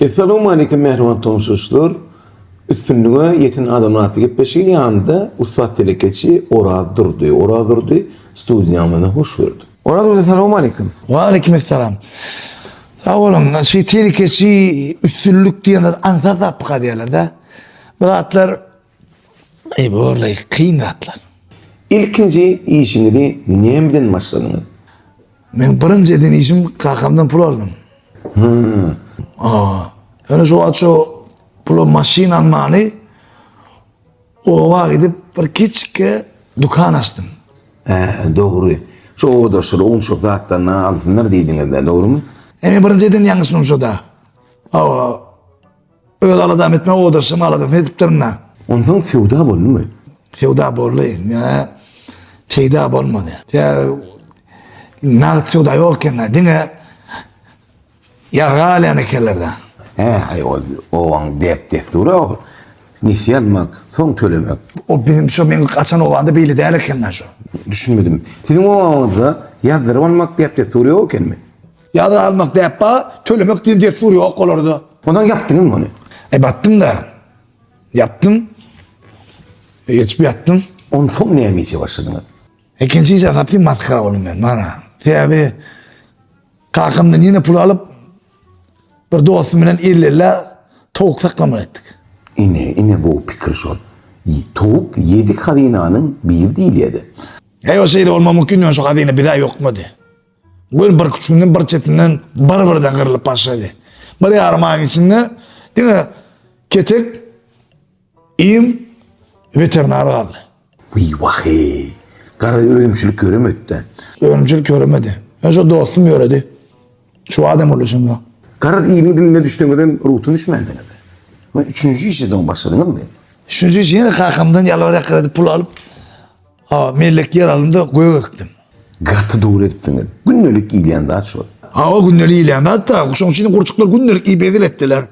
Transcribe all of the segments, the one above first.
Esselamu aleyküm mehriban tomuşuşlar. Üstünlüğe yetin adamın atı gitmeşi yanında Ustad Telekeçi Oraz durdu. Oraz durdu. Stüdyamına hoş gördü. Oraz durdu. Esselamu aleyküm. Ve aleykümselam. Ya oğlum şey tehlikesi üstünlük diyenler ansat attık diyorlar da. Bu atlar ey bu orada kıyın atlar. İlkinci işini neyemden başladınız? Ben birinci eden işim kakamdan pul aldım. Aa, yani şu aço pulu maşin almanı o var gidip küçük dükkan açtım. He, doğru. Şu o da şöyle on çok zaten altınlar dediniz de doğru mu? Emi birinci eden yanlışım şu da. Aa, öyle aladam etme o odasımı aladım edip durna. Ondan sevda oldu mu? Sevda borlu. Yani teyda bolmadı. Ya nar sevda yokken dine yani kellerden. He, o, o an dep desturu o. Nisi almak, son söylemek. O benim şu benim kaçan ovanda beyli değerli kellen şu. Düşünmedim. Sizin o anınızda yazdırıp almak dep desturu yokken mi? Yadır almak yapma, tölemek diye destur yok olurdu. Ondan yaptınız mı onu? E battım da. Yaptım. E, geçip yattım. On son ne yemeye başladınız? İkinci iş anlatayım matkara oğlum ben bana. Tabi kalkamdan yine pul alıp bir dostumla illerle tavuk saklamak ettik. İne, ine go pikir şol. Tavuk yedi kadinanın bir değil yedi. Hey o şeyde olma mümkün yok şu kadına bir daha yok mu de. Böyle bir küçüğünden bir çetinden bir birden kırılıp başladı. Bir yarmağın içinde mi? Ketek, iyim, veteriner aldı. Uy vahi. Kara ölümçülük göremedi de. Ölümcül göremedi. Ya şu dostum göredi. Şu adam oluşum yok. Kara iyi diline düştüğünde ruhun düşmediniz de. Ve Üçüncü işten başladınız mı? Üçüncü iş yine kalkamdan yalvararak kredi pul alıp ha, mellek yer aldım da koyu ektim. Gatı doğru ettiniz. Günlük iyiliğen daha çok. Ha o günleri ilandı hatta kuşun içinde kurçuklar günlük iyi bedel ettiler.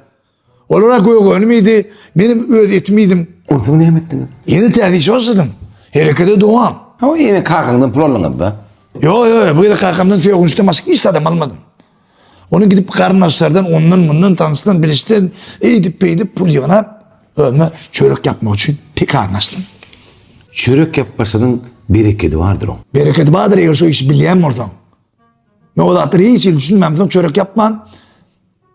Olarak koyu koyu miydi? Benim öğret etmiydim. Ondan ne ettiniz? Yeni tercih başladım. Harekete doğam. Ama yine kalkandan pullanınız da. Yo yo yo bu da kalkamdan tüye konuştum başka istedim almadım. Onu gidip karın açlardan ondan bundan tanısından birisinden eğdip beydip pul yığına ölme çörek yapmak için pek anlaştım. Çörek yap başladın bereketi vardır o. Bereket vardır eğer şu işi bileyen oradan. Ben o da hiç düşünmem. Çörek yapman.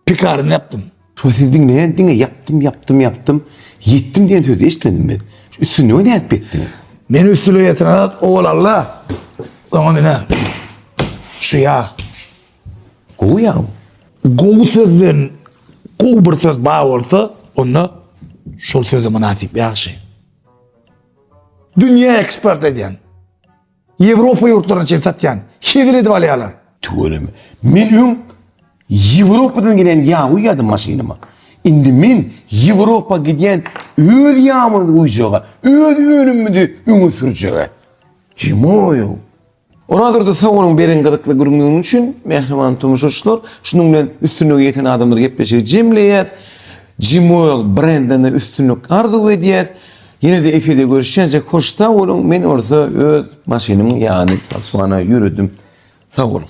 Pikarını yaptım. Sonra siz dinleyin, dinle yaptım, yaptım, yaptım. Yettim diye sözü işitmedim ben. Şu Üstünü ne ettiniz? Beni üstüne getiren oğlanla. Ama beni şu ya. Kovu ya. Kovu sözden kovu bir söz bağ olsa onunla şu sözü münasip bir şey. Dünya ekspert ediyen. Avrupa yurtlarına için satayan. Hidir edip alayalar. Tuğrım. Milyon Avrupa'dan gelen yağı uyuyadım maşinime. Indi min Avrupa giden öl yağmını uyuyacağı, öl ölümünü ünü süreceği. Cimoyo. Onadır da savunun beren gıdıklı göründüğün için mehriman tomuşuşlar, şununla üstünlüğü yeten adamları yepleşe cimleyet, Cimoyo brandine üstünlük arzu ediyet, Yine de Efe'de görüşeceğiz. Hoşta olun. Ben orada öz maşinimin yani saçmana yürüdüm. Sağ olun.